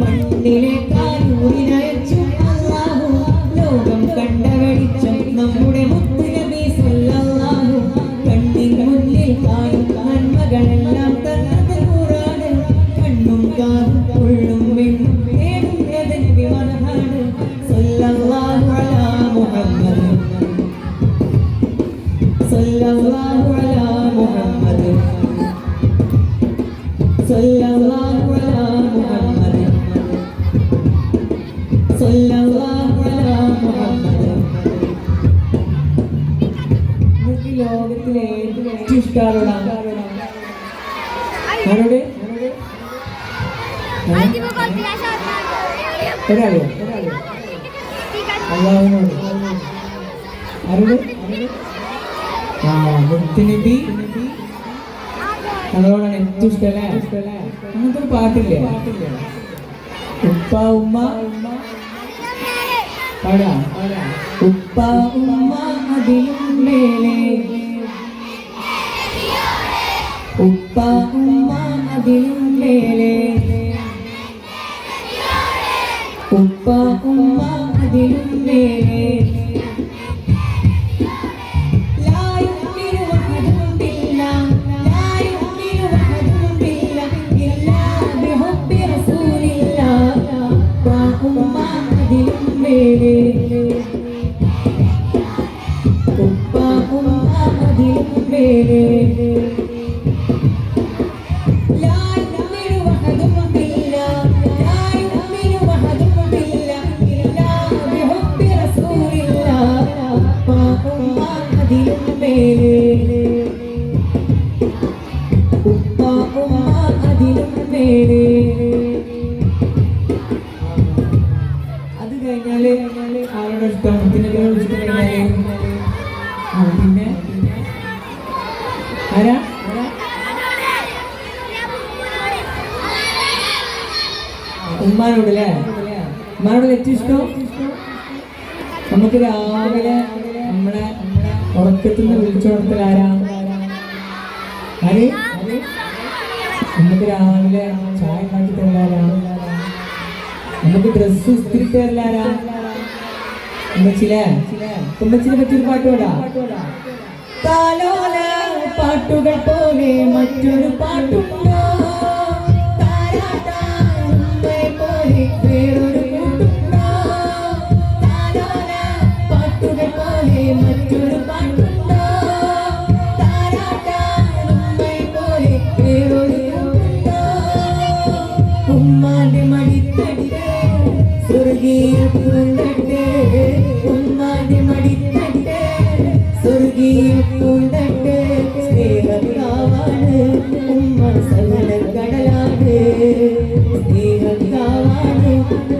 മണ്ണിലെ കായൂരിനയച്ചു അല്ലാഹു ലോകം കണ്ട നമ്മുടെ മുത്തുനബി സല്ലല്ലാഹു കണ്ണിൻ മുന്നിൽ കാണും നന്മകളെല്ലാം തന്നത് ഖുർആന് കണ്ണും കാതും ഉള്ളും വെണ്ണും തേടുന്നത് നബി അലാ മുഹമ്മദ് സല്ലല്ലാഹു അലാ മുഹമ്മദ് ലോകത്തിലെ ഏറ്റവും ഇഷ്ടമാണ് ആരോട് ഒരാളോ അള്ളാഹുവിനോട് ആരോട് ആ മുത്തുനബി അതോടാണ് ഏറ്റവും ഇഷ്ടല്ലേ അങ്ങനത്തെ ഒരു പാട്ടില്ലേ ഉപ്പ ഉമ്മ ഉപ്പ ഉമ്മ അതിലും മേലെ. ഉപ്പ ഉമ്മ അതിലും മേലെ. ഉപ്പ ഉമ്മ അതിലും മേലെ അത് കഴിഞ്ഞാൽ വിളിച്ചിട്ടുണ്ടെങ്കിൽ ആ പിന്നെ? ആരാ? ഉമ്മാനോട് അല്ലേ ഉമ്മാനോട് ഏറ്റവും ഇഷ്ടം? നമുക്ക് രാവിലെ നമ്മളെ ഉറക്കത്തിൽ നിന്ന് ആരാ? ആര്? നമുക്ക് രാവിലെ ചായ ഉണ്ടാക്കി തരലാരാ നമുക്ക് ഡ്രസ്സ് ഇസ്തിരി തരലാരാ ഉമ്മച്ചിലെ ഉമ്മച്ചിനെ പറ്റിയൊരു പാട്ട് പാടാ. പാട്ടുകൾ പോലെ മറ്റൊരു പാട്ടുണ്ടോ പോലെ വേറൊരു പാട്ടുകൾ പോലെ മറ്റൊരു ഉമ്മാന്റെ മടിത്തട്ട് സ്വർഗീയ പൂന്തട്ട്. Thank you.